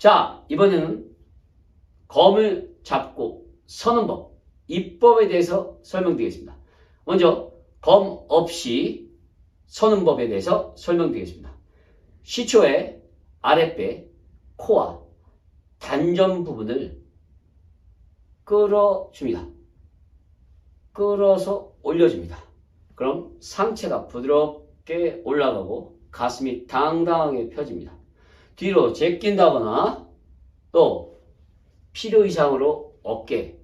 자, 이번에는 검을 잡고 서는 법, 입법에 대해서 설명드리겠습니다. 먼저 검 없이 서는 법에 대해서 설명드리겠습니다. 시초의 아랫배, 코와 단전 부분을 끌어줍니다. 끌어서 올려줍니다. 그럼 상체가 부드럽게 올라가고 가슴이 당당하게 펴집니다. 뒤로 제낀다거나 또 필요 이상으로 어깨,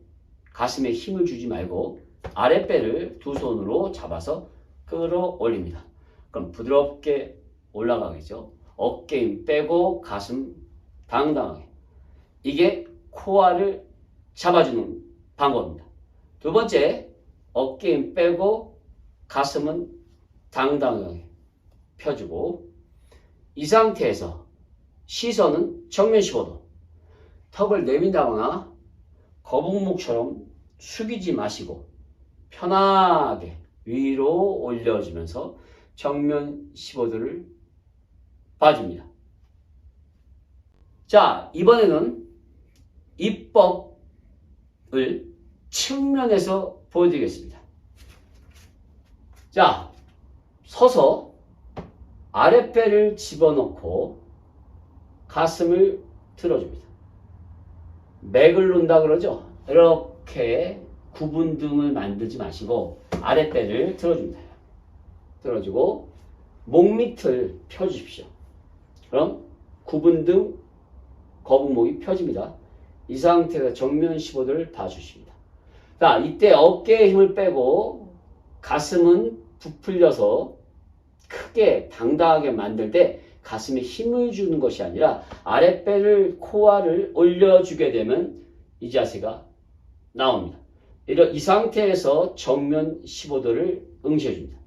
가슴에 힘을 주지 말고 아랫배를 두 손으로 잡아서 끌어 올립니다. 그럼 부드럽게 올라가겠죠. 어깨 힘 빼고 가슴 당당하게. 이게 코어를 잡아주는 방법입니다. 두 번째, 어깨 힘 빼고 가슴은 당당하게 펴주고 이 상태에서 시선은 정면 15도. 턱을 내민다거나 거북목처럼 숙이지 마시고 편하게 위로 올려주면서 정면 15도를 봐줍니다. 자, 이번에는 입법을 측면에서 보여드리겠습니다. 자, 서서 아랫배를 집어넣고 가슴을 틀어줍니다. 맥을 놓는다 그러죠? 이렇게 구분 등을 만들지 마시고 아랫배를 틀어줍니다. 틀어주고 목 밑을 펴주십시오. 그럼 구분 등 거북목이 펴집니다. 이 상태에서 정면 15도를 봐주십니다. 자, 이때 어깨에 힘을 빼고 가슴은 부풀려서 크게 당당하게 만들 때 가슴에 힘을 주는 것이 아니라 아랫배를 코아를 올려주게 되면 이 자세가 나옵니다. 이런 이 상태에서 정면 15도를 응시해줍니다.